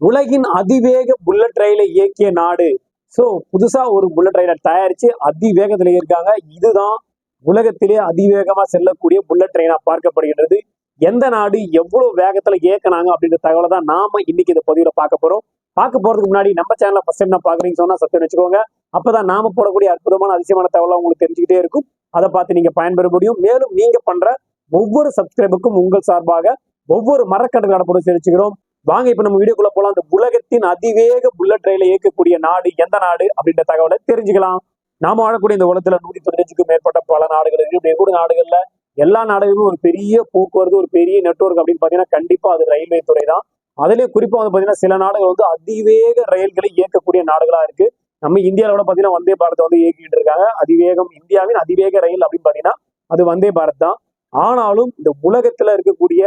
உலகின் அதிவேக புல்லட் ரயிலை இயக்கிய நாடு ஸோ புதுசா ஒரு புல்லட் ரயிலை தயாரிச்சு அதிவேகத்தில் இருக்காங்க இதுதான் உலகத்திலே அதிவேகமா செல்லக்கூடிய புல்லட் ட்ரெயினா பார்க்கப்படுகின்றது எந்த நாடு எவ்வளவு வேகத்தில் இயக்குனாங்க அப்படின்ற தகவலை தான் நாம இன்னைக்கு இந்த பதிவில் பார்க்க போகிறோம் பார்க்க போறதுக்கு முன்னாடி நம்ம சேனலை ஃபஸ்ட் டைம் நான் பார்க்குறீங்கன்னு சொன்னா சத்தம் வச்சுக்கோங்க அப்போ தான் நாம போடக்கூடிய அற்புதமான அதிசயமான தகவலாக உங்களுக்கு தெரிஞ்சுக்கிட்டே இருக்கும் அதை பார்த்து நீங்க பயன்பெற முடியும் மேலும் நீங்க பண்ற ஒவ்வொரு சப்ஸ்கிரைபுக்கும் உங்கள் சார்பாக ஒவ்வொரு மரக்கன்று நடப்படும் தெரிவிச்சுக்கிறோம் வாங்க இப்ப நம்ம வீடியோக்குள்ள போலாம். அந்த உலகத்தின் அதிவேக புல்லட் ரயிலை இயக்கக்கூடிய நாடு எந்த நாடு அப்படின்ற தகவலை தெரிஞ்சுக்கலாம். நாம வாழக்கூடிய இந்த உலகத்துல நூத்தி பதினஞ்சுக்கும் மேற்பட்ட பல நாடுகள் இருக்கு. இப்படி கூட நாடுகள்ல எல்லா நாடுகளும் ஒரு பெரிய போக்குவரத்து ஒரு பெரிய நெட்வொர்க் அப்படின்னு பாத்தீங்கன்னா கண்டிப்பா அது ரயில்வே துறை தான். அதுலயே குறிப்பா வந்து பாத்தீங்கன்னா சில நாடுகள் வந்து அதிவேக ரயில்களை இயக்கக்கூடிய நாடுகளா இருக்கு. நம்ம இந்தியாவில கூட பாத்தீங்கன்னா வந்தே பாரத் வந்து இயக்கிட்டு இருக்காங்க. அதிவேகம் இந்தியாவின் அதிவேக ரயில் அப்படின்னு பாத்தீங்கன்னா அது வந்தே பாரத் தான். ஆனாலும் இந்த உலகத்துல இருக்கக்கூடிய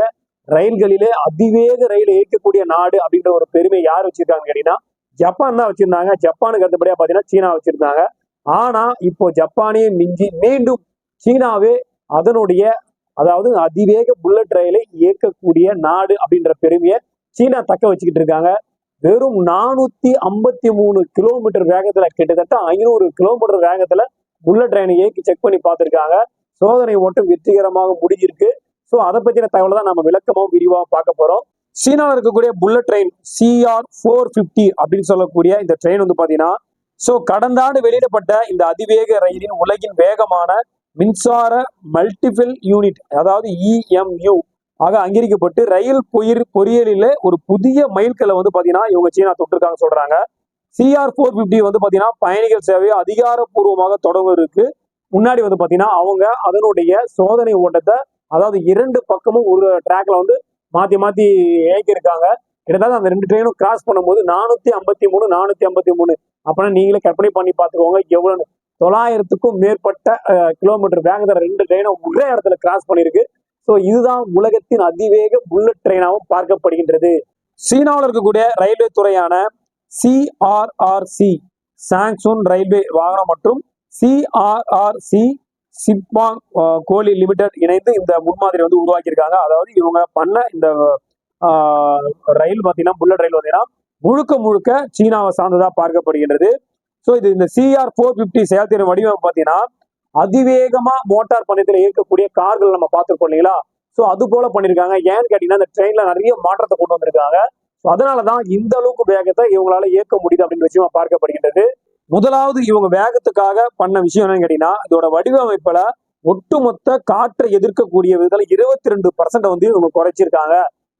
ரயில்களிலே அதிவேக ரயில் இயக்கக்கூடிய நாடு அப்படின்ற ஒரு பெருமை யார் வச்சிருக்காங்கன்னு கேட்டீங்கன்னா ஜப்பான் தான் வச்சிருந்தாங்க. ஜப்பானுக்கு அடுத்தபடியா பாத்தீங்கன்னா சீனா வச்சிருந்தாங்க. ஆனா இப்போ ஜப்பானே மிஞ்சி மீண்டும் சீனாவே அதனுடைய அதாவது அதிவேக புல்லட் ரயிலை இயக்கக்கூடிய நாடு அப்படின்ற பெருமையை சீனா தக்க வச்சுக்கிட்டு இருக்காங்க. வெறும் நானூத்தி ஐம்பத்தி மூணு கிலோமீட்டர் வேகத்துல கிட்டத்தட்ட ஐநூறு கிலோமீட்டர் வேகத்துல புல்லட் ட்ரெயினை இயக்கி செக் பண்ணி பார்த்திருக்காங்க. சோதனை ஓட்டம் வெற்றிகரமாக முடிஞ்சிருக்கு. ஸோ அதை பத்தின தகவலை தான் நம்ம விளக்கமாக விரிவாக பார்க்க போறோம். சீனாவில் இருக்கக்கூடிய bullet train CR four fifty அப்படின்னு சொல்லக்கூடிய இந்த ட்ரெயின் வந்து பாத்தீங்கன்னா ஸோ கடந்த ஆண்டு வெளியிடப்பட்ட இந்த அதிவேக ரயிலின் உலகின் வேகமான மின்சார மல்டிபிள் யூனிட் அதாவது இஎம்யூ ஆக அங்கீகரிக்கப்பட்டு ரயில் பொயிர் பொறியியலில் ஒரு புதிய மைல்கல்லை வந்து பாத்தீங்கன்னா இவங்க சீனா தொட்டிருக்காங்க சொல்கிறாங்க சிஆர் ஃபோர் ஃபிஃப்டி வந்து பாத்தீங்கன்னா பயணிகள் சேவையை அதிகாரப்பூர்வமாக தொடங்குவதற்கு முன்னாடி வந்து பாத்தீங்கன்னா அவங்க அதனுடைய சோதனை ஓட்டத்தை அதாவது இரண்டு பக்கமும் ஒரு ட்ராக்ல வந்து மாத்தி மாத்தி இயக்கியிருக்காங்க. கிட்டத்தட்ட அந்த ரெண்டு ட்ரெயினும் கிராஸ் பண்ணும்போது நானூத்தி ஐம்பத்தி மூணு நானூத்தி ஐம்பத்தி மூணு. அப்படின்னா நீங்களே கற்பனை பண்ணி பார்த்துக்கோங்க எவ்வளவு தொள்ளாயிரத்துக்கும் மேற்பட்ட கிலோமீட்டர் வேகத்தில் ரெண்டு ட்ரெயினும் ஒரே இடத்துல கிராஸ் பண்ணியிருக்கு. ஸோ இதுதான் உலகத்தின் அதிவேக புல்லட் ட்ரெயினாகவும் பார்க்கப்படுகின்றது. சீனாவில் இருக்கக்கூடிய ரயில்வே துறையான சிஆர்ஆர்சி சாங்சுன் ரயில்வே வாகனம் மற்றும் சிஆர்ஆர்சி சிப்பாங் கோலி லிமிடெட் இணைந்து இந்த முன்மாதிரி வந்து உருவாக்கியிருக்காங்க. அதாவது இவங்க பண்ண இந்த ரயில் பார்த்தீங்கன்னா புல்லட் ரயில் பார்த்தீங்கன்னா முழுக்க முழுக்க சீனாவை சார்ந்ததா பார்க்கப்படுகின்றது. ஸோ இது இந்த சிஆர் ஃபோர் ஃபிஃப்டி செயல்திறன் வடிவமைப்பு பார்த்தீங்கன்னா அதிவேகமா மோட்டார் பந்தயத்தில் இயக்கக்கூடிய கார்கள் நம்ம பார்த்துருக்கோம் இல்லைங்களா? ஸோ அது போல பண்ணியிருக்காங்க. ஏன்னு கேட்டீங்கன்னா இந்த ட்ரெயின்ல நிறைய மாற்றத்தை கொண்டு வந்திருக்காங்க. ஸோ அதனாலதான் இந்த அளவுக்கு வேகத்தை இவங்களால இயக்க முடியுது அப்படின்ற விஷயமா பார்க்கப்படுகின்றது. முதலாவது இவங்க வேகத்துக்காக பண்ண விஷயம் என்னன்னு கேட்டீங்கன்னா இதோட வடிவமைப்புல ஒட்டுமொத்த காற்றை எதிர்க்கக்கூடிய விதத்துல இருபத்தி ரெண்டு பர்சன்ட் வந்து இவங்க குறைச்சிருக்காங்க.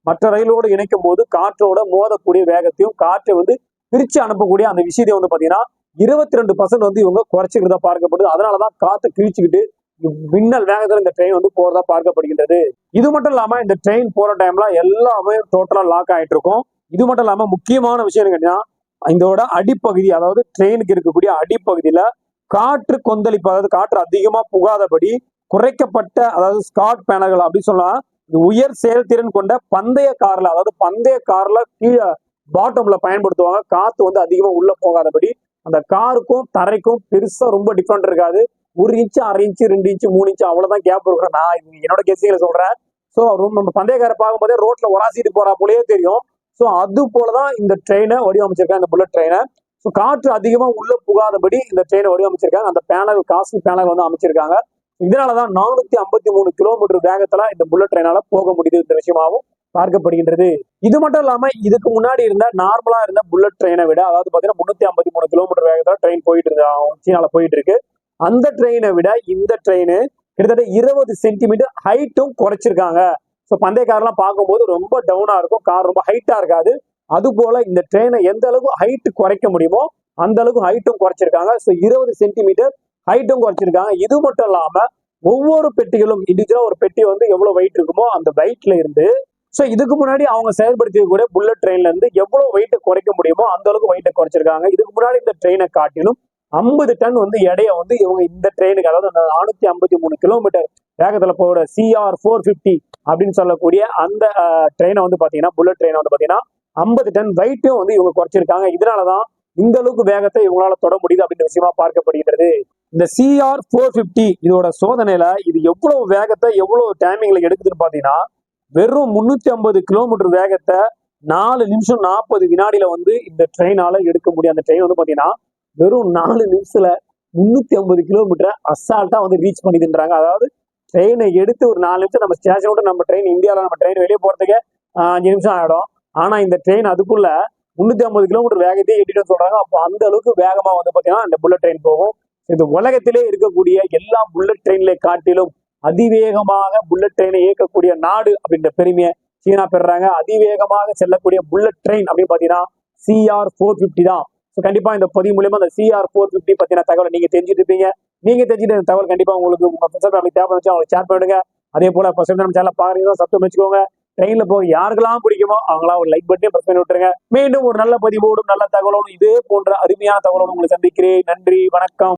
மற்ற ரயிலோடு இணைக்கும் போது காற்றோட மோதக்கூடிய வேகத்தையும் காற்றை வந்து பிரிச்சு அனுப்பக்கூடிய அந்த விஷயத்தை வந்து பாத்தீங்கன்னா இருபத்தி ரெண்டு பர்சன்ட் வந்து இவங்க குறைச்சிக்கிறதா பார்க்கப்படுது. அதனாலதான் காற்றை கிழிச்சுக்கிட்டு மின்னல் வேகத்துல இந்த ட்ரெயின் வந்து போறதா பார்க்கப்படுகின்றது. இது மட்டும் இல்லாம இந்த ட்ரெயின் போற டைம்ல எல்லாமே டோட்டலா லாக் ஆயிட்டு இருக்கும் இது மட்டும் இல்லாம முக்கியமான விஷயம் என்ன கேட்டீங்கன்னா இதோட அடிப்பகுதி அதாவது ட்ரெயினுக்கு இருக்கக்கூடிய அடிப்பகுதியில காற்று கொந்தளிப்பு அதாவது காற்று அதிகமா புகாதபடி குறைக்கப்பட்ட அதாவது ஸ்காட் பேனல்கள் அப்படின்னு சொல்லலாம். உயர் செயல்திறன் கொண்ட பந்தய கார்ல அதாவது பந்தய கார்ல கீழே பாட்டம்ல பயன்படுத்துவாங்க. காத்து வந்து அதிகமா உள்ள போகாதபடி அந்த காருக்கும் தரைக்கும் பெருசா ரொம்ப டிஃப்ரெண்ட் இருக்காது. ஒரு இன்ச்சு அரை இன்ச்சு ரெண்டு இன்ச்சு மூணு இன்ச்சு அவ்வளவுதான் கேப் இருக்கிறேன் நான் என்னோட கெஸ்டிங்ல சொல்றேன். ஸோ நம்ம பந்தயக்காரை பார்க்கும்போதே ரோட்ல ஒராசிட்டு போறா போலயே தெரியும். ஸோ அது போலதான் இந்த ட்ரெயினை வடிவமைச்சிருக்காங்க இந்த புல்லட் ட்ரெயினை ஸோ காற்று அதிகமாக உள்ள புகாதபடி இந்த ட்ரெயினை வடிவமைச்சிருக்காங்க அந்த பேனல் காசு பேனல் வந்து அமைச்சிருக்காங்க. இதனாலதான் நானூத்தி ஐம்பத்தி மூணு கிலோமீட்டர் வேகத்துல இந்த புல்லட் ட்ரெயினால போக முடியுது இந்த விஷயமாகவும் பார்க்கப்படுகின்றது. இது மட்டும் இல்லாம இதுக்கு முன்னாடி இருந்த நார்மலா இருந்த புல்லட் ட்ரெயினை விட அதாவது பாத்தீங்கன்னா முன்னூத்தி ஐம்பத்தி மூணு கிலோமீட்டர் வேகத்துல ட்ரெயின் போயிட்டு இருக்கு சீனால போயிட்டு இருக்கு அந்த ட்ரெயினை விட இந்த ட்ரெயின் கிட்டத்தட்ட இருபது சென்டிமீட்டர் ஹைட்டும் குறைச்சிருக்காங்க. ஸோ பந்தயக்காரெல்லாம் பார்க்கும்போது ரொம்ப டவுனா இருக்கும். கார் ரொம்ப ஹைட்டா இருக்காது. அது போல இந்த ட்ரெயினை எந்த அளவுக்கு ஹைட் குறைக்க முடியுமோ அந்த அளவுக்கு ஹைட்டும் குறைச்சிருக்காங்க. ஸோ இருபது சென்டிமீட்டர் ஹைட்டும் குறைச்சிருக்காங்க. இது மட்டும் இல்லாம ஒவ்வொரு பெட்டிகளும் இண்டிவிஜுவலா ஒரு பெட்டி வந்து எவ்வளவு வெயிட் இருக்குமோ அந்த வெயிட்ல இருந்து ஸோ இதுக்கு முன்னாடி அவங்க செயல்படுத்திய புல்லட் ட்ரெயின்ல இருந்து எவ்வளவு வெயிட்டை குறைக்க முடியுமோ அந்த அளவுக்கு வெயிட்டை குறைச்சிருக்காங்க. இதுக்கு முன்னாடி இந்த ட்ரெயினை காட்டிலும் ஐம்பது டன் வந்து எடைய வந்து இவங்க இந்த ட்ரெயினுக்கு அதாவது நானூத்தி ஐம்பத்தி மூணு கிலோமீட்டர் வேகத்துல போகிற சிஆர் ஃபோர் ஃபிஃப்டி அப்படின்னு சொல்லக்கூடிய அந்த ட்ரெயினை வந்து பாத்தீங்கன்னா புல்லட் ட்ரெயினை வந்து பாத்தீங்கன்னா ஐம்பது டன் வெயிட்டும் வந்து இவங்க குறைச்சிருக்காங்க. இதனாலதான் இந்த அளவுக்கு வேகத்தை இவங்களால தொட முடியுது அப்படின்ற விஷயமா பார்க்கப்படுகிறது. இந்த சிஆர் ஃபோர் ஃபிஃப்டி இதோட சோதனையில இது எவ்வளவு வேகத்தை எவ்வளவு டைமிங்ல எடுக்குதுன்னு பாத்தீங்கன்னா வெறும் முன்னூத்தி ஐம்பது கிலோமீட்டர் வேகத்தை நாலு நிமிஷம் நாற்பது வினாடியில வந்து இந்த ட்ரெயினால எடுக்க முடியும். அந்த ட்ரெயின் வந்து பாத்தீங்கன்னா வெறும் நாலு நிமிஷத்துல முன்னூத்தி ஐம்பது கிலோமீட்டரை அசால்ட்டா வந்து ரீச் பண்ணிதுன்றாங்க. அதாவது ட்ரெயினை எடுத்து ஒரு நாலு நிமிஷம் நம்ம ஸ்டேஷன் விட்டு நம்ம ட்ரெயின் இந்தியாவில் நம்ம ட்ரெயின் வெளியே போகிறதுக்கு அஞ்சு நிமிஷம் ஆகிடும் ஆனால் இந்த ட்ரெயின் அதுக்குள்ள முந்நூற்றி ஐம்பது கிலோமீட்டர் வேகத்தையே எட்டிட்டு சொல்கிறாங்க அப்போ அந்த அளவுக்கு வேகமாக வந்து பார்த்தீங்கன்னா அந்த புல்லட் ட்ரெயின் போகும். இந்த உலகத்திலே இருக்கக்கூடிய எல்லா புல்லட் ட்ரெயின்களை காட்டிலும் அதிவேகமாக புல்லட் ட்ரெயினை இயக்கக்கூடிய நாடு அப்படின்ற பெருமையை சீனா பெறுறாங்க. அதிவேகமாக செல்லக்கூடிய புல்லட் ட்ரெயின் அப்படின்னு பார்த்தீங்கன்னா சிஆர் ஃபோர் ஃபிஃப்டி தான். ஸோ கண்டிப்பாக இந்த பதிவு மூலயமா அந்த சிஆர் ஃபோர் ஃபிஃப்டி பற்றின தகவலை நீங்கள் தெரிஞ்சுட்டு இருப்பீங்க. நீங்க தெரிஞ்சுட்டு தகவல் கண்டிப்பா உங்களுக்கு உங்க ஃப்ரெண்ட்ஸ் ஃபேமிலி தேவை வச்சு அவங்களுக்கு ஷேர் பண்ணிடுங்க அதே போல ஃபர்ஸ்ட் நம்ம சேனல் பாக்குறீங்க சப்ஸ்கிரைப் வச்சுக்கோங்க. ட்ரெயின்ல போக யாருக்கெல்லாம் பிடிக்குமோ அவங்களாம் ஒரு லைக் பட்டே பிரஸ் பண்ணி விட்டுருங்க. மீண்டும் ஒரு நல்ல பதிவோடும் நல்ல தகவலோடும் இதே போன்ற அருமையான தகவலோடு உங்களை சந்திக்கிறேன். நன்றி வணக்கம்.